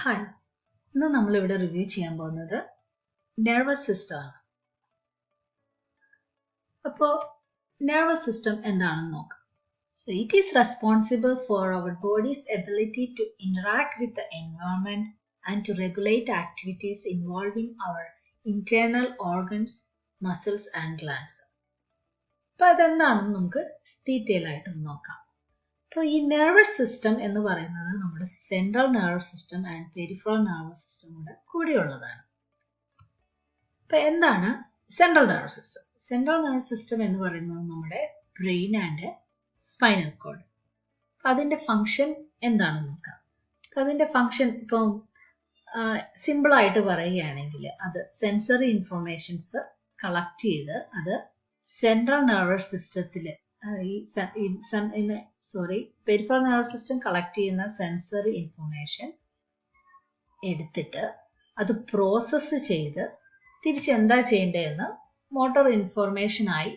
Hi ഇന്ന് നമ്മൾ ഇവിടെ റിവ്യൂ ചെയ്യാൻ പോകുന്നത് നെർവസ് സിസ്റ്റം ആണ്. അപ്പോൾ നെർവസ് സിസ്റ്റം എന്താണെന്ന് നോക്കാം. So it is responsible for our body's ability to interact with the environment and to regulate activities involving our internal organs muscles and glands അപ്പൊ അതെന്താണെന്ന് നമുക്ക് ഡീറ്റെയിൽ ആയിട്ടൊന്ന് നോക്കാം. അപ്പോൾ ഈ നെർവസ് സിസ്റ്റം എന്ന് പറയുന്നത് നമ്മുടെ central nervous system and peripheral nervous system കൂടെ കൂടിയുള്ളതാണ്. അപ്പൊ എന്താണ് central nervous system central nervous system എന്ന് പറയുന്നത് നമ്മുടെ ബ്രെയിൻ ആൻഡ് സ്പൈനൽ കോഡ് അതിന്റെ ഫങ്ഷൻ എന്താണെന്ന് നോക്കാം. അതിന്റെ ഫങ്ഷൻ ഇപ്പം സിമ്പിൾ ആയിട്ട് പറയുകയാണെങ്കിൽ അത് സെൻസറി ഇൻഫർമേഷൻസ് കളക്ട് ചെയ്ത് അത് സെൻട്രൽ നെർവസ് സിസ്റ്റത്തിൽ sorry peripheral nerve system collect ചെയ്യുന്ന സെൻസറി ഇൻഫർമേഷൻ എടുത്തിട്ട് അത് പ്രോസസ്സ് ചെയ്ത് തിരിച്ച് എന്താ ചെയ്യേണ്ടതെന്ന് മോട്ടോർ ഇൻഫർമേഷനായി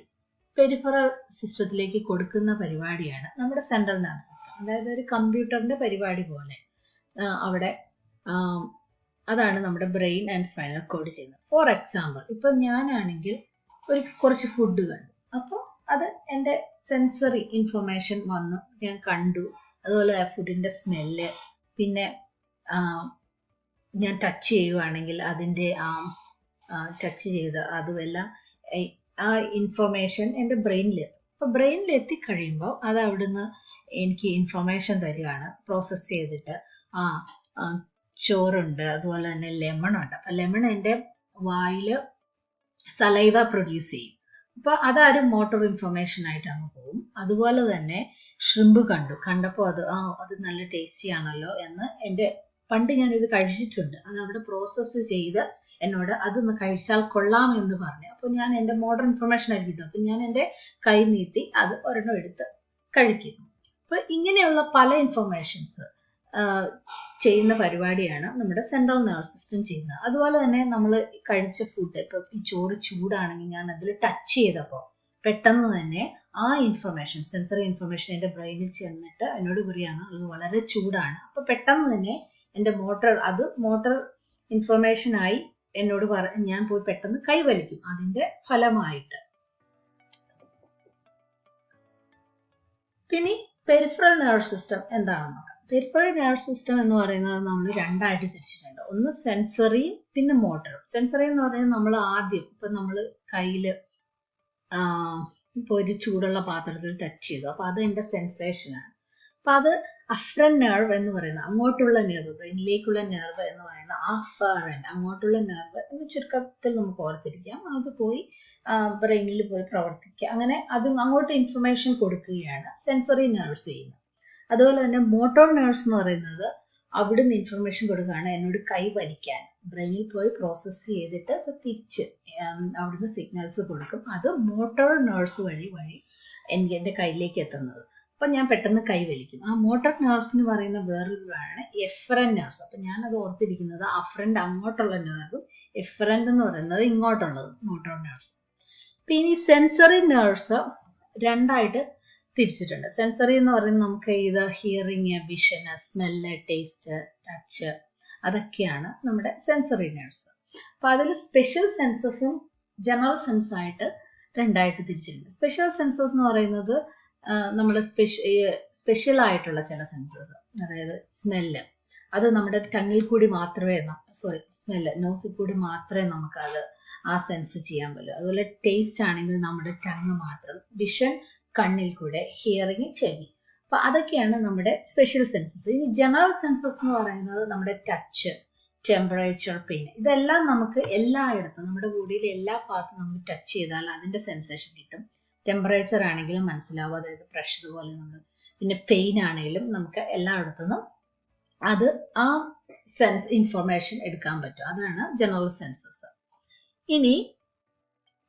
പെരിഫറൽ സിസ്റ്റത്തിലേക്ക് കൊടുക്കുന്ന പരിപാടിയാണ് നമ്മുടെ സെൻട്രൽ നെർവ് സിസ്റ്റം അതായത് ഒരു കമ്പ്യൂട്ടറിന്റെ പരിപാടി പോലെ അവിടെ അതാണ് നമ്മുടെ ബ്രെയിൻ ആൻഡ് സ്പൈനൽ കോഡ് ചെയ്യുന്നത്. ഫോർ എക്സാമ്പിൾ ഇപ്പം ഞാനാണെങ്കിൽ ഒരു കുറച്ച് ഫുഡ് കണ്ടു. അപ്പോൾ അത് എന്റെ സെൻസറി ഇൻഫർമേഷൻ വന്നു. ഞാൻ കണ്ടു. അതുപോലെ ഫുഡിന്റെ സ്മെല്ല് പിന്നെ ഞാൻ ടച്ച് ചെയ്യുവാണെങ്കിൽ അതിന്റെ ആ ടച്ച് ചെയ്ത് അതുമെല്ലാം ആ ഇൻഫർമേഷൻ എന്റെ ബ്രെയിനിൽ അപ്പോൾ ബ്രെയിനിൽ എത്തിക്കഴിയുമ്പോൾ അത് അവിടുന്ന് എനിക്ക് ഇൻഫർമേഷൻ തരികയാണ് പ്രോസസ്സ് ചെയ്തിട്ട്. ആ ചോറുണ്ട്. അതുപോലെ തന്നെ ലെമൺ ഉണ്ട്. അപ്പം ലെമൺ എന്റെ വായിൽ സലൈവ പ്രൊഡ്യൂസ് ചെയ്യും. അപ്പൊ അതാരും മോട്ടോർ ഇൻഫർമേഷൻ ആയിട്ട് അങ്ങ് പോകും അതുപോലെ തന്നെ ഷ്രിമ്പ് കണ്ടു. കണ്ടപ്പോൾ അത് ആ അത് നല്ല ടേസ്റ്റി ആണല്ലോ എന്ന് എന്റെ പണ്ട് ഞാൻ ഇത് കഴിച്ചിട്ടുണ്ട്. അത് അവിടെ പ്രോസസ്സ് ചെയ്ത് എന്നോട് അതൊന്ന് കഴിച്ചാൽ കൊള്ളാം എന്ന് പറഞ്ഞു. അപ്പൊ ഞാൻ എന്റെ മോഡേൺ ഇൻഫർമേഷൻ ആയിട്ട് കിട്ടും അപ്പൊ ഞാൻ എന്റെ കൈ നീട്ടി അത് ഒരെണ്ണം എടുത്ത് കഴിക്കുന്നു അപ്പൊ ഇങ്ങനെയുള്ള പല ഇൻഫർമേഷൻസ് ചെയ്യുന്ന പരിപാടിയാണ് നമ്മുടെ സെൻട്രൽ നെർവസ് സിസ്റ്റം ചെയ്യുന്നത്. അതുപോലെ തന്നെ നമ്മൾ കഴിച്ച ഫുഡ് ഇപ്പൊ ഈ ചോറ് ചൂടാണെങ്കിൽ ഞാൻ അതിൽ ടച്ച് ചെയ്തപ്പോൾ പെട്ടെന്ന് തന്നെ ആ ഇൻഫർമേഷൻ സെൻസറി ഇൻഫർമേഷൻ എന്റെ ബ്രെയിനിൽ ചെന്നിട്ട് എന്നോട് പറയാണ് അത് വളരെ ചൂടാണ്. അപ്പൊ പെട്ടെന്ന് തന്നെ എന്റെ മോട്ടർ അത് മോട്ടർ ഇൻഫർമേഷനായി എന്നോട് പറ ഞാൻ പോയി പെട്ടെന്ന് കൈവലിക്കും അതിന്റെ ഫലമായിട്ട്. പിന്നെ പെരിഫറൽ നെർവ് സിസ്റ്റം എന്താണെന്ന്? പെരിഫറൽ നെർവ് സിസ്റ്റം എന്ന് പറയുന്നത് നമ്മൾ രണ്ടായിട്ട് തിരിച്ചിട്ടുണ്ട്. ഒന്ന് സെൻസറി പിന്നെ മോട്ടറും സെൻസറി എന്ന് പറയുന്നത് നമ്മൾ ആദ്യം ഇപ്പൊ നമ്മൾ കയ്യിൽ ഇപ്പൊ ഒരു ചൂടുള്ള പാത്രത്തിൽ ടച്ച് ചെയ്തു. അപ്പൊ അത് എന്റെ സെൻസേഷനാണ് അപ്പൊ അത് അഫ്രൻ നെർവ് എന്ന് പറയുന്നത് അങ്ങോട്ടുള്ള നെർവ് ഇതിലേക്കുള്ള നെർവ് എന്ന് പറയുന്ന അഫറൻ അങ്ങോട്ടുള്ള നെർവ് എന്ന് ചുരുക്കത്തിൽ നമുക്ക് ഓർത്തിരിക്കാം. അത് പോയി ബ്രെയിനിൽ പോയി പ്രവർത്തിക്കുക. അങ്ങനെ അത് അങ്ങോട്ട് ഇൻഫർമേഷൻ കൊടുക്കുകയാണ്. സെൻസറി നെർവ്സ് ചെയ്യുന്നത്. അതുപോലെ തന്നെ മോട്ടോർ നേഴ്സ് എന്ന് പറയുന്നത് അവിടുന്ന് ഇൻഫർമേഷൻ കൊടുക്കുകയാണ്. എന്നോട് കൈ വലിക്കാൻ. ബ്രെയിനിൽ പോയി പ്രോസസ്സ് ചെയ്തിട്ട് തിരിച്ച് അവിടുന്ന് സിഗ്നൽസ് കൊടുക്കും. അത് മോട്ടോർ നേഴ്സ് വഴി വഴി എനിക്ക് എന്റെ കയ്യിലേക്ക് എത്തുന്നത്. അപ്പൊ ഞാൻ പെട്ടെന്ന് കൈ വലിക്കും. ആ മോട്ടോർ എന്ന് പറയുന്ന വേറൊരു ആണ് എഫറൻ നേഴ്സ് അപ്പൊ ഞാൻ അത് ഓർത്തിരിക്കുന്നത് അഫ്രണ്ട് അങ്ങോട്ടുള്ള നേർവും എഫറന്റ് എന്ന് പറയുന്നത് ഇങ്ങോട്ടുള്ളത് മോട്ടോർ നേഴ്സ് പിന്നെ ഈ സെൻസറി നേഴ്സ് രണ്ടായിട്ട് തിരിച്ചിട്ടുണ്ട്. സെൻസറി എന്ന് പറയുന്നത് നമുക്ക് ഇത് hearing vision smell taste touch അതൊക്കെയാണ് നമ്മുടെ സെൻസറി നേഴ്സ് അപ്പൊ അതിൽ സ്പെഷ്യൽ സെൻസസും ജനറൽ സെൻസ് ആയിട്ട് രണ്ടായിട്ട് തിരിച്ചിട്ടുണ്ട്. സ്പെഷ്യൽ സെൻസസ് എന്ന് പറയുന്നത് നമ്മൾ സ്പെഷ്യൽ ആയിട്ടുള്ള ചില സെൻസസ് അതായത് സ്മെല്ല് അത് നമ്മുടെ ടങ്ങിൽ കൂടി മാത്രമേ സോറി സ്മെല്ല് നോസിൽ കൂടി മാത്രമേ നമുക്ക് അത് ആ സെൻസ് ചെയ്യാൻ പറ്റൂ. അതുപോലെ ടേസ്റ്റ് ആണെങ്കിൽ നമ്മുടെ ടങ് മാത്രം. വിഷൻ കണ്ണിൽ കൂടെ ഹിയറിങ് ചെവി. അപ്പൊ അതൊക്കെയാണ് നമ്മുടെ സ്പെഷ്യൽ സെൻസസ് ഇനി ജനറൽ സെൻസസ് എന്ന് പറയുന്നത് നമ്മുടെ ടച്ച് ടെമ്പറേച്ചർ പെയിൻ ഇതെല്ലാം നമുക്ക് എല്ലായിടത്തും നമ്മുടെ ബോഡിയിലെ എല്ലാ ഭാഗത്തും നമ്മൾ ടച്ച് ചെയ്താൽ അതിന്റെ സെൻസേഷൻ കിട്ടും. ടെമ്പറേച്ചർ ആണെങ്കിലും മനസ്സിലാവും. അതായത് പ്രഷർ പോലെ നമ്മൾ പിന്നെ പെയിൻ ആണെങ്കിലും നമുക്ക് എല്ലായിടത്തുനിന്നും അത് ആ സെൻസ് ഇൻഫർമേഷൻ എടുക്കാൻ പറ്റും. അതാണ് ജനറൽ സെൻസസ് ഇനി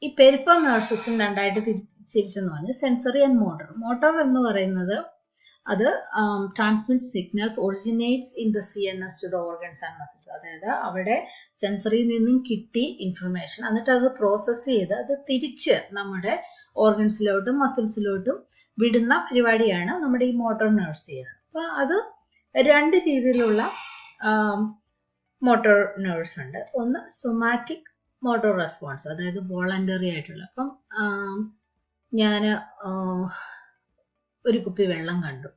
ഈ പെരിഫറൽ നേഴ്സസും രണ്ടായിട്ട് രണ്ടായിട്ട് തിരിച്ചെന്ന് സെൻസറി ആൻഡ് മോട്ടർ മോട്ടർ എന്ന് പറയുന്നത് അത് transmit signals originates in the C N S to the organs and muscles അതായത് അവിടെ സെൻസറിയിൽ നിന്നും കിട്ടി ഇൻഫർമേഷൻ എന്നിട്ട് അത് പ്രോസസ്സ് ചെയ്ത് അത് തിരിച്ച് നമ്മുടെ ഓർഗൻസിലോട്ടും മസിൽസിലോട്ടും വിടുന്ന പരിപാടിയാണ് നമ്മുടെ ഈ മോട്ടോർ നേഴ്സ് ചെയ്യുന്നത്. അപ്പൊ അത് രണ്ട് രീതിയിലുള്ള മോട്ടോർ നേഴ്സ് ഉണ്ട്. ഒന്ന് സൊമാറ്റിക് മോട്ടോർ റെസ്പോൺസ് അതായത് വോളണ്ടറി ആയിട്ടുള്ള. അപ്പം ഞാൻ ഒരു കുപ്പി വെള്ളം കണ്ടു.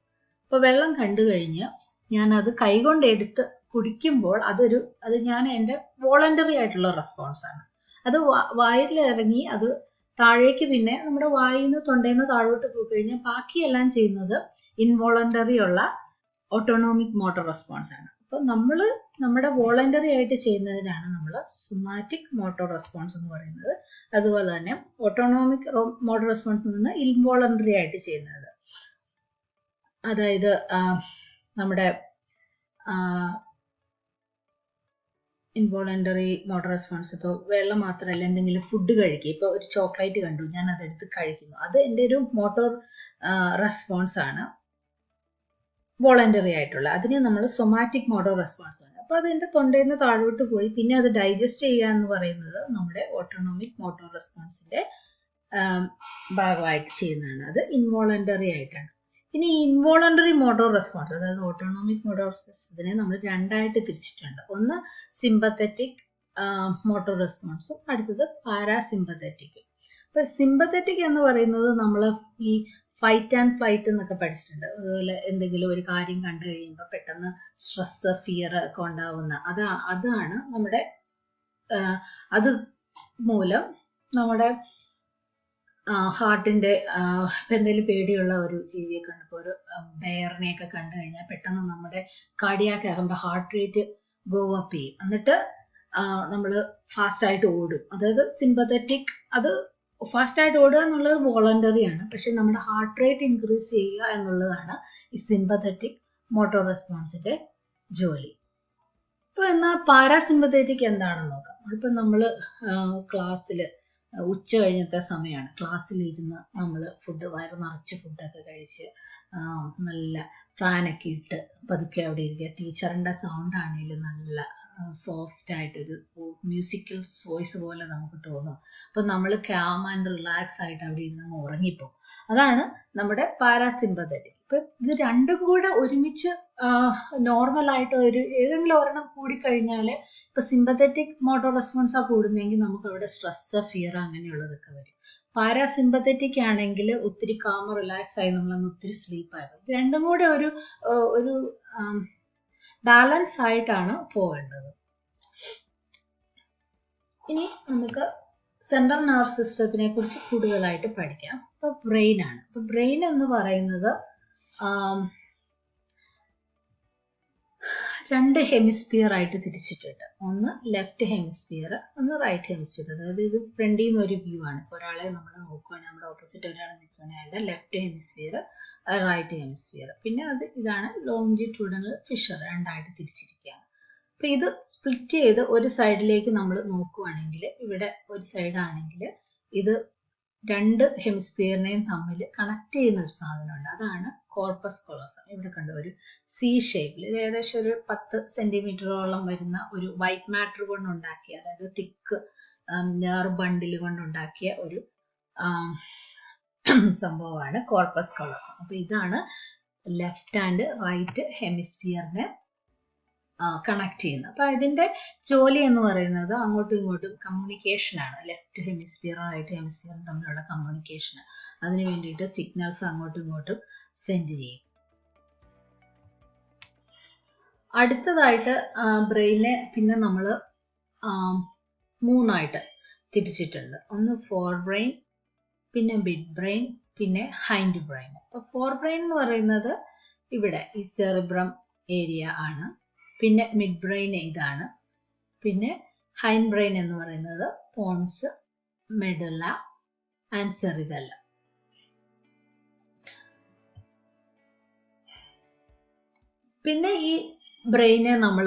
അപ്പോൾ വെള്ളം കണ്ടു കഴിഞ്ഞ് ഞാൻ അത് കൈകൊണ്ട് എടുത്ത് കുടിക്കുമ്പോൾ അതൊരു അത് ഞാൻ എന്റെ വോളണ്ടറി ആയിട്ടുള്ള റെസ്പോൺസാണ് അത് വായിൽ ഇറങ്ങി അത് താഴേക്ക് പിന്നെ നമ്മുടെ വായിൽ നിന്ന് തൊണ്ടയിൽ നിന്ന് താഴോട്ട് പോയി കഴിഞ്ഞാൽ ബാക്കിയെല്ലാം ചെയ്യുന്നത് ഇൻവോളണ്ടറി ഉള്ള ഓട്ടോണോമിക് മോട്ടോർ റെസ്പോൺസ് ആണ്. അപ്പൊ നമ്മൾ നമ്മുടെ വോളണ്ടറി ആയിട്ട് ചെയ്യുന്നതിനാണ് നമ്മൾ സുമാറ്റിക് മോട്ടോർ റെസ്പോൺസ് എന്ന് പറയുന്നത്. അതുപോലെ തന്നെ ഓട്ടോണോമിക് മോട്ടോർ റെസ്പോൺസ് എന്ന് പറഞ്ഞാൽ ഇൻവോളണ്ടറി ആയിട്ട് ചെയ്യുന്നത്. അതായത് നമ്മുടെ ഇൻവോളണ്ടറി മോട്ടോർ റെസ്പോൺസ് ഇപ്പോൾ വെള്ളം മാത്രമല്ല എന്തെങ്കിലും ഫുഡ് കഴിക്കുക. ഇപ്പോൾ ഒരു ചോക്ലേറ്റ് കണ്ടു ഞാൻ അതെടുത്ത് കഴിക്കുന്നു. അത് എന്റെ ഒരു മോട്ടോർ റെസ്പോൺസ് ആണ്. വോളണ്ടറി ആയിട്ടുള്ള. അതിന് നമ്മൾ സൊമാറ്റിക് മോട്ടോർ റെസ്പോൺസ് ആണ്. അപ്പോൾ അത് എന്റെ തൊണ്ടയിൽ നിന്ന് താഴോട്ട് പോയി. പിന്നെ അത് ഡൈജസ്റ്റ് ചെയ്യുക എന്ന് പറയുന്നത് നമ്മുടെ ഓട്ടോണോമിക് മോട്ടോർ റെസ്പോൺസിന്റെ ഭാഗമായിട്ട് ചെയ്യുന്നതാണ്. അത് ഇൻവോളണ്ടറി ആയിട്ടാണ്. ഇനി ഇൻവോളണ്ടറി മോട്ടോർ റെസ്പോൺസ് അതായത് ഓട്ടോണോമിക് മോട്ടോർ ഇതിനെ നമ്മൾ രണ്ടായിട്ട് തിരിച്ചിട്ടുണ്ട്. ഒന്ന് സിമ്പത്തറ്റിക് മോട്ടോർ റെസ്പോൺസും അടുത്തത് പാരാസിമ്പത്തറ്റിക് അപ്പൊ സിമ്പത്തറ്റിക് എന്ന് പറയുന്നത് നമ്മൾ ഈ ഫൈറ്റ് ആൻഡ് ഫ്ലൈറ്റ് എന്നൊക്കെ പഠിച്ചിട്ടുണ്ട്. അതുപോലെ എന്തെങ്കിലും ഒരു കാര്യം കണ്ടു കഴിയുമ്പോൾ പെട്ടെന്ന് സ്ട്രെസ് ഫിയർ ഒക്കെ ഉണ്ടാവുന്ന അത് അതാണ് നമ്മുടെ അത് മൂലം നമ്മുടെ ഹാർട്ടിന്റെ എന്തെങ്കിലും പേടിയുള്ള ഒരു ജീവിയെ കണ്ടപ്പോൾ ഒരു ബെയറിനെയൊക്കെ കണ്ടു കഴിഞ്ഞാൽ പെട്ടെന്ന് നമ്മുടെ കാർഡിയാക്ക് ആകുമ്പോൾ ഹാർട്ട് റേറ്റ് ഗോ അപ്പ് ചെയ്യും. എന്നിട്ട് നമ്മൾ ഫാസ്റ്റ് ആയിട്ട് ഓടും. അതായത് സിമ്പത്തറ്റിക് അത് ഫാസ്റ്റ് ആയിട്ട് ഓടുക എന്നുള്ളത് വോളണ്ടറി ആണ്. പക്ഷെ നമ്മുടെ ഹാർട്ട് റേറ്റ് ഇൻക്രീസ് ചെയ്യുക എന്നുള്ളതാണ് ഈ സിമ്പത്തറ്റിക് മോട്ടോർ റെസ്പോൺസിന്റെ ജോലി. ഇപ്പൊ എന്നാൽ പാരാസിമ്പത്തറ്റിക് എന്താണെന്ന് നോക്കാം. അതിപ്പോ നമ്മൾ ക്ലാസ്സിൽ ഉച്ച കഴിഞ്ഞത്തെ സമയമാണ് ക്ലാസ്സിലിരുന്ന് നമ്മൾ ഫുഡ് വയറ് നിറച്ച് ഫുഡൊക്കെ കഴിച്ച് നല്ല ഫാനൊക്കെ ഇട്ട് പതുക്കെ അവിടെ ഇരിക്കുക. ടീച്ചറിന്റെ സൗണ്ട് ആണെങ്കിലും നല്ല സോഫ്റ്റ് ആയിട്ടൊരു മ്യൂസിക്കൽ വോയിസ് പോലെ നമുക്ക് തോന്നും. അപ്പം നമ്മൾ കാം ആൻഡ് റിലാക്സ് ആയിട്ട് അവിടെ ഇരുന്ന് ഉറങ്ങിപ്പോകും അതാണ് നമ്മുടെ പാരാസിമ്പത്തറ്റിക് ഇപ്പൊ ഇത് രണ്ടും കൂടെ ഒരുമിച്ച് നോർമൽ ആയിട്ട് ഒരു ഏതെങ്കിലും ഒരെണ്ണം കൂടിക്കഴിഞ്ഞാൽ ഇപ്പൊ സിമ്പത്തറ്റിക് മോട്ടോർ ആ കൂടുന്നെങ്കിൽ നമുക്ക് അവിടെ സ്ട്രെസ് ഫിയർ അങ്ങനെയുള്ളതൊക്കെ വരും. പാരാസിമ്പത്തറ്റിക് ആണെങ്കിൽ ഒത്തിരി കാമ റിലാക്സ് ആയി നമ്മളങ്ങ് ഒത്തിരി സ്ലീപ്പ് ആയിരുന്നു രണ്ടും കൂടെ ഒരു ഒരു ബാലൻസ് ആയിട്ടാണ് പോകേണ്ടത്. ഇനി നമുക്ക് സെൻട്രൽ നെർവ് സിസ്റ്റത്തിനെ കുറിച്ച് കൂടുതലായിട്ട് പഠിക്കാം. ഇപ്പൊ ബ്രെയിൻ ആണ് ഇപ്പൊ ബ്രെയിൻ എന്ന് പറയുന്നത് രണ്ട് ഹെമിസ്ഫിയർ ആയിട്ട് തിരിച്ചിട്ടുണ്ട്. ഒന്ന് ലെഫ്റ്റ് ഹെമിസ്ഫിയർ ഒന്ന് റൈറ്റ് ഹെമിസ്ഫിയർ അതായത് ഇത് ഫ്രണ്ടിൽ നിന്ന് ഒരു വ്യൂ ആണ്. ഇപ്പോൾ ഒരാളെ നമ്മൾ നോക്കുകയാണെങ്കിൽ നമ്മുടെ ഓപ്പോസിറ്റ് ഒരാൾ നിൽക്കുകയാണെങ്കിൽ അയാളുടെ ലെഫ്റ്റ് ഹെമിസ്ഫിയർ റൈറ്റ് ഹെമിസ്ഫിയർ പിന്നെ അത് ഇതാണ് ലോങ്ജിറ്റ്യൂഡനൽ ഫിഷർ രണ്ടായിട്ട് തിരിച്ചിരിക്കുകയാണ്. അപ്പോൾ ഇത് സ്പ്ലിറ്റ് ചെയ്ത് ഒരു സൈഡിലേക്ക് നമ്മൾ നോക്കുകയാണെങ്കിൽ ഇവിടെ ഒരു സൈഡാണെങ്കിൽ ഇത് രണ്ട് ഹെമിസ്ഫിയറിനെയും തമ്മിൽ കണക്ട് ചെയ്യുന്ന ഒരു സാധനമുണ്ട്. അതാണ് കോർപ്പസ് കൊളോസം ഇവിടെ കണ്ട ഒരു സി ഷേപ്പിൽ ഇത് ഏകദേശം ഒരു പത്ത് സെന്റിമീറ്ററോളം വരുന്ന ഒരു വൈറ്റ് മാറ്റർ കൊണ്ടുണ്ടാക്കിയ അതായത് തിക്ക് നെയർ ബണ്ടിൽ കൊണ്ടുണ്ടാക്കിയ ഒരു സംഭവമാണ് കോർപ്പസ് കൊളോസം അപ്പൊ ഇതാണ് ലെഫ്റ്റ് ആൻഡ് റൈറ്റ് ഹെമിസ്ഫിയറിനെ കണക്ട് ചെയ്യുന്നത്. അപ്പൊ ഇതിന്റെ ജോലി എന്ന് പറയുന്നത് അങ്ങോട്ടും ഇങ്ങോട്ടും കമ്മ്യൂണിക്കേഷൻ ആണ്. ലെഫ്റ്റ് ഹെമിസ്ഫിയറും റൈറ്റ് ഹെമിസ്ഫിയറും തമ്മിലുള്ള കമ്മ്യൂണിക്കേഷൻ അതിന് വേണ്ടിയിട്ട് സിഗ്നൽസ് അങ്ങോട്ടും ഇങ്ങോട്ടും സെൻഡ് ചെയ്യും. അടുത്തതായിട്ട് ബ്രെയിനെ പിന്നെ നമ്മൾ മൂന്നായിട്ട് തിരിച്ചിട്ടുണ്ട്. ഒന്ന് ഫോർ ബ്രെയിൻ പിന്നെ മിഡ് ബ്രെയിൻ പിന്നെ ഹൈൻഡ് ബ്രെയിൻ അപ്പൊ ഫോർ ബ്രെയിൻ എന്ന് പറയുന്നത് ഇവിടെ ഈ സെറിബ്രം ഏരിയ ആണ്. പിന്നെ മിഡ് ബ്രെയിൻ ഇതാണ് പിന്നെ ഹൈൻ ബ്രെയിൻ എന്ന് പറയുന്നത് പോൺസ് മെഡുല ആൻഡ് സെറിതല്ല പിന്നെ ഈ ബ്രെയിനെ നമ്മൾ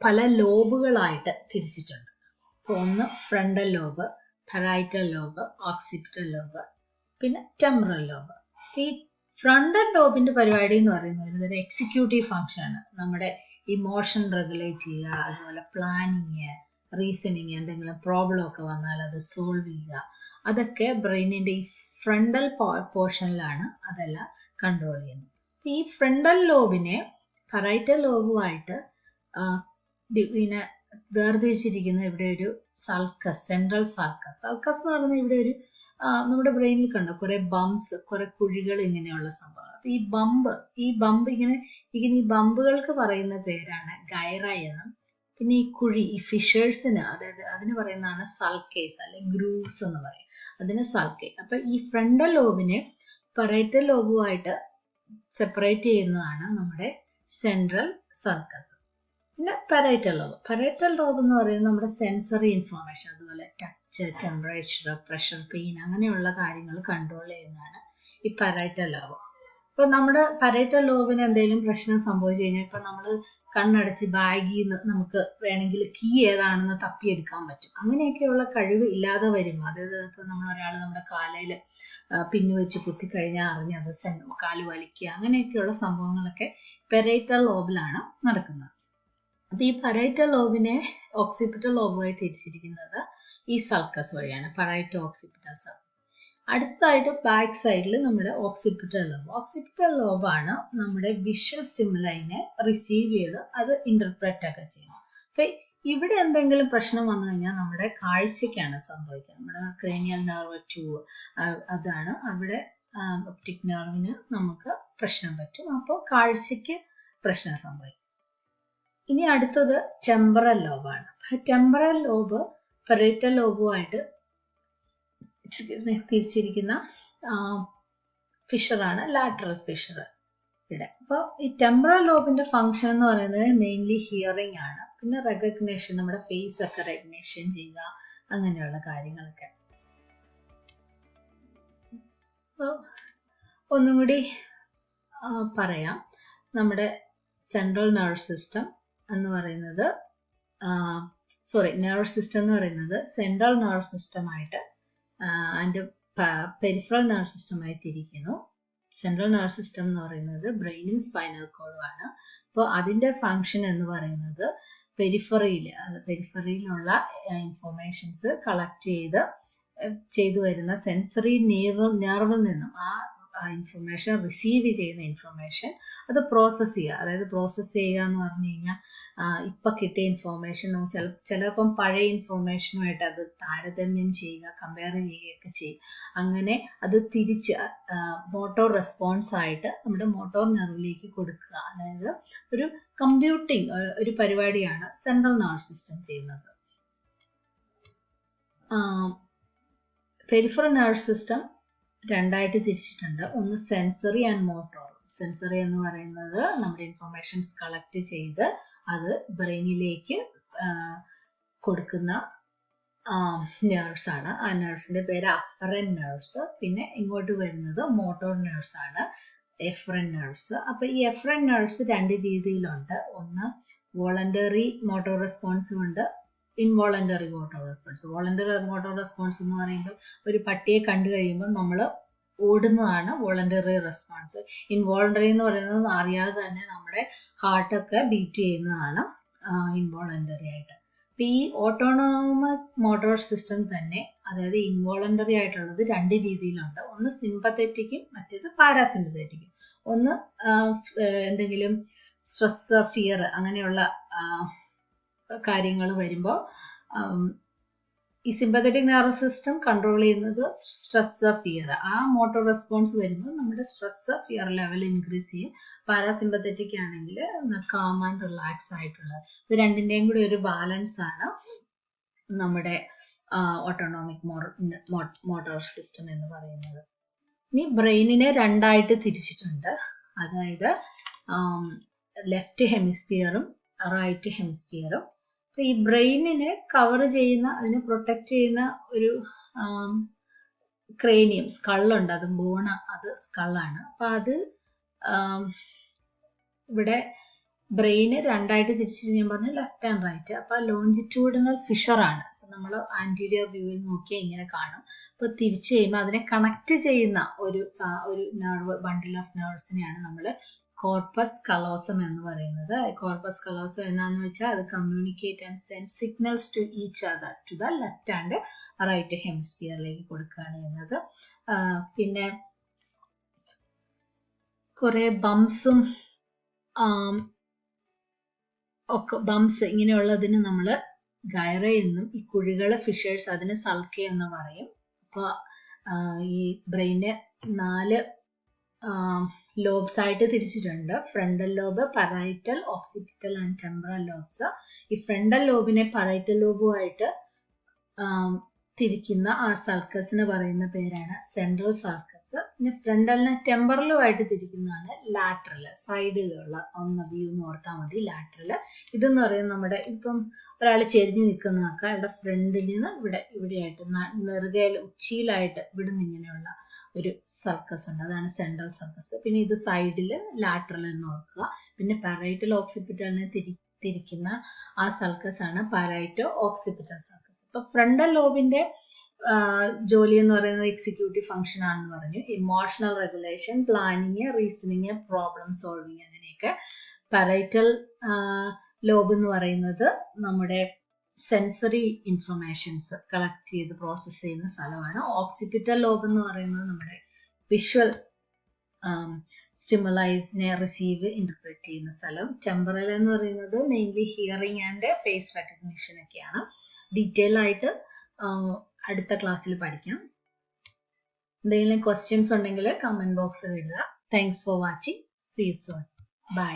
പല ലോബുകളായിട്ട് തിരിച്ചിട്ടുണ്ട്. ഒന്ന് frontal lobe parietal lobe occipital lobe പിന്നെ ടെമ്പറൽ ലോബ്. ഈ ഫ്രണ്ടൽ ലോബിന്റെ പരിപാടി എന്ന് പറയുന്നത് ഒരു എക്സിക്യൂട്ടീവ് ഫംഗ്ഷൻ ആണ്. നമ്മുടെ ഇമോഷൻ റെഗുലേറ്റ് ചെയ്യുക അതുപോലെ പ്ലാനിങ് റീസണിങ് എന്തെങ്കിലും പ്രോബ്ലം ഒക്കെ വന്നാൽ അത് സോൾവ് ചെയ്യുക. അതൊക്കെ ബ്രെയിനിന്റെ ഈ ഫ്രണ്ടൽ പോർഷനിലാണ് അതെല്ലാം കൺട്രോൾ ചെയ്യുന്നത്. ഈ ഫ്രണ്ടൽ ലോബിനെ പറൈറ്റൽ ലോബുമായിട്ട് പിന്നെ വേർതിരിച്ചിരിക്കുന്ന ഇവിടെ ഒരു സൾക്കസ് സെൻട്രൽ സൾക്കസ് സൾക്കസ് എന്ന് പറയുന്നത് ഇവിടെ ഒരു നമ്മുടെ ബ്രെയിനിൽ കണ്ടോ? കുറെ ബംസ് കുറെ കുഴികൾ ഇങ്ങനെയുള്ള സംഭവങ്ങൾ. അപ്പൊ ഈ ബമ്പ് ഈ ബമ്പ് ഇങ്ങനെ ഇങ്ങനെ ഈ ബമ്പുകൾക്ക് പറയുന്ന പേരാണ് ഗൈറ എന്നും. പിന്നെ ഈ കുഴി ഈ ഫിഷേഴ്സിന് അതായത് അതിന് പറയുന്നതാണ് സൾക്കേസ് അല്ലെങ്കിൽ ഗ്രൂവ്സ് എന്ന് പറയും. അതിന് സൾക്കേ അപ്പൊ ഈ ഫ്രണ്ടൽ ലോബിനെ പറയറ്റൽ ലോബുമായിട്ട് സെപ്പറേറ്റ് ചെയ്യുന്നതാണ് നമ്മുടെ സെൻട്രൽ സർക്കസ് പിന്നെ പെരൈറ്റൽ ലോബ് പെരൈറ്റൽ ലോബ് എന്ന് പറയുന്നത് നമ്മുടെ സെൻസറി ഇൻഫോർമേഷൻ അതുപോലെ ടച്ച് ടെമ്പറേച്ചർ പ്രഷർ പെയിൻ അങ്ങനെയുള്ള കാര്യങ്ങൾ കൺട്രോൾ ചെയ്യുന്നതാണ് ഈ പരൈറ്റൽ ലോബ് ഇപ്പൊ നമ്മുടെ പരൈറ്റൽ ലോബിന് എന്തെങ്കിലും പ്രശ്നം സംഭവിച്ചു കഴിഞ്ഞാൽ ഇപ്പൊ നമ്മൾ കണ്ണടച്ച് ബാഗിൽ നിന്ന് നമുക്ക് വേണമെങ്കിൽ കീ ഏതാണെന്ന് തപ്പിയെടുക്കാൻ പറ്റും. അങ്ങനെയൊക്കെയുള്ള കഴിവ് ഇല്ലാതെ വരും അതായത് ഇപ്പൊ നമ്മൾ ഒരാൾ നമ്മുടെ കാലയിൽ പിന്നു വെച്ച് കുത്തി കഴിഞ്ഞാൽ അറിഞ്ഞ് അത് സെൻ കാൽ വലിക്കുക അങ്ങനെയൊക്കെയുള്ള സംഭവങ്ങളൊക്കെ പെരൈറ്റൽ ലോബിലാണ് നടക്കുന്നത്. അപ്പൊ ഈ പരൈറ്റൽ ലോബിനെ ഓക്സിപിറ്റൽ ലോബുമായി തിരിച്ചിരിക്കുന്നത് ഈ സൾക്കസ് വഴിയാണ് പരൈറ്റോ ഓക്സിപിറ്റൽ സൾക്കസ് അടുത്തതായിട്ട് ബാക്ക് സൈഡിൽ നമ്മുടെ ഓക്സിപിറ്റൽ ലോബ് ഓക്സിപിറ്റൽ ലോബാണ് നമ്മുടെ വിഷൽ സ്റ്റിമുലൈനെ റിസീവ് ചെയ്ത് അത് ഇന്റർപ്രറ്റ് ഒക്കെ ചെയ്യുന്നത്. അപ്പൊ ഇവിടെ എന്തെങ്കിലും പ്രശ്നം വന്നു കഴിഞ്ഞാൽ നമ്മുടെ കാഴ്ചയ്ക്കാണ് സംഭവിക്കുക. നമ്മുടെ ക്രേനിയൽ നെർവ് ട്യൂബ് അതാണ് അവിടെ ഒപ്റ്റിക് നെർവിന് നമുക്ക് പ്രശ്നം പറ്റും. അപ്പോൾ കാഴ്ചയ്ക്ക് പ്രശ്നം സംഭവിക്കും. ഇനി അടുത്തത് ടെമ്പറൽ ലോബാണ് ടെമ്പറൽ ലോബ് പെറേറ്റൽ ലോബുമായിട്ട് തിരിച്ചിരിക്കുന്ന ഫിഷറാണ് ലാറ്ററൽ ഫിഷർ ഇവിടെ. അപ്പോൾ ഈ ടെമ്പറൽ ലോബിന്റെ ഫംഗ്ഷൻ എന്ന് പറയുന്നത് മെയിൻലി ഹിയറിംഗ് ആണ്. പിന്നെ റെക്കഗ്നേഷൻ നമ്മുടെ ഫേസ് ഒക്കെ റെക്കഗ്നേഷൻ ചെയ്യുക അങ്ങനെയുള്ള കാര്യങ്ങളൊക്കെ. ഒന്നും കൂടി പറയാം. നമ്മുടെ സെൻട്രൽ നെർവ് സിസ്റ്റം എന്ന് പറയുന്നത് സോറി നെർവ് സിസ്റ്റം എന്ന് പറയുന്നത് സെൻട്രൽ നെർവ് സിസ്റ്റമായിട്ട് ആൻഡ് പെരിഫറൽ നെർവ് സിസ്റ്റമായി തിരിക്കുന്നു. സെൻട്രൽ നെർവ് സിസ്റ്റം എന്ന് പറയുന്നത് ബ്രെയിനും സ്പൈനൽ കോഡും ആണ്. അപ്പോൾ അതിന്റെ ഫങ്ഷൻ എന്ന് പറയുന്നത് പെരിഫറിയിൽ പെരിഫറിയിലുള്ള ഇൻഫോർമേഷൻസ് കളക്ട് ചെയ്ത് ചെയ്തു വരുന്ന സെൻസറി നേർവ് നെർവിൽ നിന്നും ആ ഇൻഫർമേഷൻ റിസീവ് ചെയ്യുന്ന ഇൻഫർമേഷൻ അത് പ്രോസസ്സ് ചെയ്യുക. അതായത് പ്രോസസ്സ് ചെയ്യുക എന്ന് പറഞ്ഞു കഴിഞ്ഞാൽ ഇപ്പൊ കിട്ടിയ ഇൻഫർമേഷൻ ചില ചിലപ്പം പഴയ ഇൻഫർമേഷനുമായിട്ട് അത് താരതമ്യം ചെയ്യുക കമ്പയർ ചെയ്യുകയൊക്കെ ചെയ്യും. അങ്ങനെ അത് തിരിച്ച് മോട്ടോർ റെസ്പോൺസ് ആയിട്ട് നമ്മുടെ മോട്ടോർ നെർവിലേക്ക് കൊടുക്കുക. അതായത് ഒരു കമ്പ്യൂട്ടിംഗ് ഒരു പരിപാടിയാണ് സെൻട്രൽ നെർവ് സിസ്റ്റം ചെയ്യുന്നത്. പെരിഫറൽ നെർവ് സിസ്റ്റം രണ്ടായിട്ട് തിരിച്ചിട്ടുണ്ട്. ഒന്ന് സെൻസറി ആൻഡ് മോട്ടോർ സെൻസറി എന്ന് പറയുന്നത് നമ്മുടെ ഇൻഫർമേഷൻസ് കളക്ട് ചെയ്ത് അത് ബ്രെയിനിലേക്ക് കൊടുക്കുന്ന നേഴ്സാണ് ആണ്. ആ നേഴ്സിന്റെ പേര് അഫറൻ നേഴ്സ് പിന്നെ ഇങ്ങോട്ട് വരുന്നത് മോട്ടോർ നേഴ്സാണ് ആണ്. എഫ്രൻ നേഴ്സ് അപ്പൊ ഈ എഫ്രൻ നേഴ്സ് രണ്ട് രീതിയിലുണ്ട്. ഒന്ന് വോളണ്ടറി മോട്ടോർ റെസ്പോൺസും ഉണ്ട്. Involuntary motor response voluntary motor response എന്ന് പറയുമ്പോൾ ഒരു പട്ടിയെ കണ്ടു കഴിയുമ്പോൾ നമ്മൾ ഓടുന്നതാണ് വോളണ്ടറി റെസ്പോൺസ് ഇൻവോളണ്ടറി എന്ന് പറയുന്നത് അറിയാതെ തന്നെ നമ്മുടെ ഹാർട്ടൊക്കെ ബീറ്റ് ചെയ്യുന്നതാണ് ഇൻവോളണ്ടറി ആയിട്ട്. അപ്പൊ ഈ ഓട്ടോണോമസ് മോട്ടോർ സിസ്റ്റം തന്നെ അതായത് ഇൻവോളണ്ടറി ആയിട്ടുള്ളത് രണ്ട് രീതിയിലുണ്ട്. ഒന്ന് സിമ്പത്തറ്റിക്കും മറ്റേത് പാരാസിമ്പത്തറ്റിക്കും ഒന്ന് എന്തെങ്കിലും സ്ട്രെസ് ഫിയർ അങ്ങനെയുള്ള കാര്യങ്ങൾ വരുമ്പോൾ ഈ സിമ്പത്തറ്റിക് നെർവ് സിസ്റ്റം കൺട്രോൾ ചെയ്യുന്നത് സ്ട്രെസ് ഫിയർ ആ മോട്ടോർ റെസ്പോൺസ് വരുമ്പോൾ നമ്മുടെ സ്ട്രെസ് ഫിയർ ലെവൽ ഇൻക്രീസ് ചെയ്യും. പാരാസിമ്പത്തറ്റിക് ആണെങ്കിൽ കാം ആൻഡ് റിലാക്സ് ആയിട്ടുള്ളത് ഇത് രണ്ടിന്റെയും കൂടി ഒരു ബാലൻസ് ആണ് നമ്മുടെ ഓട്ടോണോമിക് മോട്ടോർ സിസ്റ്റം എന്ന് പറയുന്നത്. ഇനി ബ്രെയിനിനെ രണ്ടായിട്ട് തിരിച്ചിട്ടുണ്ട്. അതായത് ലെഫ്റ്റ് ഹെമിസ്ഫിയറും റൈറ്റ് ഹെമിസ്ഫിയറും ഈ ബ്രെയിനിനെ കവർ ചെയ്യുന്ന അതിനെ പ്രൊട്ടക്ട് ചെയ്യുന്ന ഒരു ക്രേനിയം സ്കള്ളുണ്ട് അത് ബോണ അത് സ്കള്ളാണ് അപ്പൊ അത് ഇവിടെ ബ്രെയിന് രണ്ടായിട്ട് തിരിച്ചിട്ട് ഞാൻ പറഞ്ഞു ലെഫ്റ്റ് ആൻഡ് റൈറ്റ് അപ്പൊ ലോഞ്ചിറ്റ്യൂഡിനൽ ഫിഷറാണ് നമ്മൾ ആന്റീരിയർ വ്യൂവിൽ നോക്കിയാൽ ഇങ്ങനെ കാണും. അപ്പൊ തിരിച്ചു കഴിയുമ്പോൾ അതിനെ കണക്ട് ചെയ്യുന്ന ഒരു ഒരു നെർവ് ബണ്ടിൽ ഓഫ് നെർവ്സിനെയാണ് നമ്മൾ കോർപ്പസ് കലോസം എന്ന് പറയുന്നത്. കോർപ്പസ് കലോസം എന്നാന്ന് വെച്ചാൽ അത് communicate and send signals to each other to the left and right ഹെമിസ്ഫിയറിലേക്ക് കൊടുക്കുകയാണ് എന്നത് പിന്നെ കുറെ ബംസും ഒക്കെ ബംസ് ഇങ്ങനെയുള്ളതിന് നമ്മൾ ഗൈറ എന്നും ഈ കുഴികളെ ഫിഷേഴ്സ് അതിന് സൽക്കെ എന്ന് പറയും. അപ്പോൾ ഈ ബ്രെയിന് നാല് ലോബ്സ് ആയിട്ട് തിരിച്ചിട്ടുണ്ട്. Frontal lobe parietal occipital and temporal lobes ഈ ഫ്രണ്ടൽ ലോബിനെ പറൈറ്റൽ ലോബുമായിട്ട് തിരിക്കുന്ന ആ സർക്കസിന് പറയുന്ന പേരാണ് സെൻട്രൽ സർക്കസ് പിന്നെ ഫ്രണ്ടലിനെ ടെമ്പറലുമായിട്ട് തിരിക്കുന്നതാണ് ലാറ്ററൽ സൈഡിലുള്ള ഒന്ന് വ്യൂ എന്ന് ഓർത്താൽ മതി ലാറ്ററൽ ഇതെന്ന് പറയുന്നത് നമ്മുടെ ഇപ്പം ഒരാൾ ചെരിഞ്ഞ് നിൽക്കുന്നതൊക്കെ അവിടെ ഫ്രണ്ടിൽ നിന്ന് ഇവിടെ ഇവിടെയായിട്ട് നെറുകയിൽ ഉച്ചിയിലായിട്ട് ഇവിടുന്ന് ഇങ്ങനെയുള്ള ഒരു സർക്കസ് ഉണ്ട്. അതാണ് സെൻട്രൽ സർക്കസ്. പിന്നെ ഇത് സൈഡിൽ ലാറ്ററൽ എന്ന് ഓർക്കുക. പിന്നെ പാരൈറ്റൽ ഓക്സിപിറ്റലിനെ തിരി തിരിക്കുന്ന ആ സർക്കസ് ആണ് പാരൈറ്റോ ഓക്സിപിറ്റൽ സർക്കസ്. ഇപ്പൊ ഫ്രണ്ടൽ ലോബിന്റെ ജോലി എന്ന് പറയുന്നത് എക്സിക്യൂട്ടീവ് ഫംഗ്ഷൻ ആണെന്ന് പറഞ്ഞു. Emotional regulation planning reasoning problem solving അങ്ങനെയൊക്കെ പാരൈറ്റൽ ലോബ് എന്ന് പറയുന്നത് നമ്മുടെ സെൻസറി ഇൻഫർമേഷൻസ് കളക്ട് ചെയ്ത് പ്രോസസ്സ് ചെയ്യുന്ന സ്ഥലമാണ്. ഓക്സിപിറ്റൽ ലോബ് എന്ന് പറയുന്നത് നമ്മുടെ വിഷ്വൽ സ്റ്റിമുലൈസിനെ റിസീവ് ഇന്റർപ്രറ്റ് ചെയ്യുന്ന സ്ഥലം. ടെമ്പറൽ എന്ന് പറയുന്നത് mainly hearing and face recognition ഒക്കെയാണ്. ഡീറ്റെയിൽ ആയിട്ട് അടുത്ത ക്ലാസ്സിൽ പഠിക്കാം. എന്തെങ്കിലും ക്വസ്റ്റ്യൻസ് ഉണ്ടെങ്കിൽ കമന്റ് ബോക്സിൽ ഇടുക. Thanks for watching see soon bye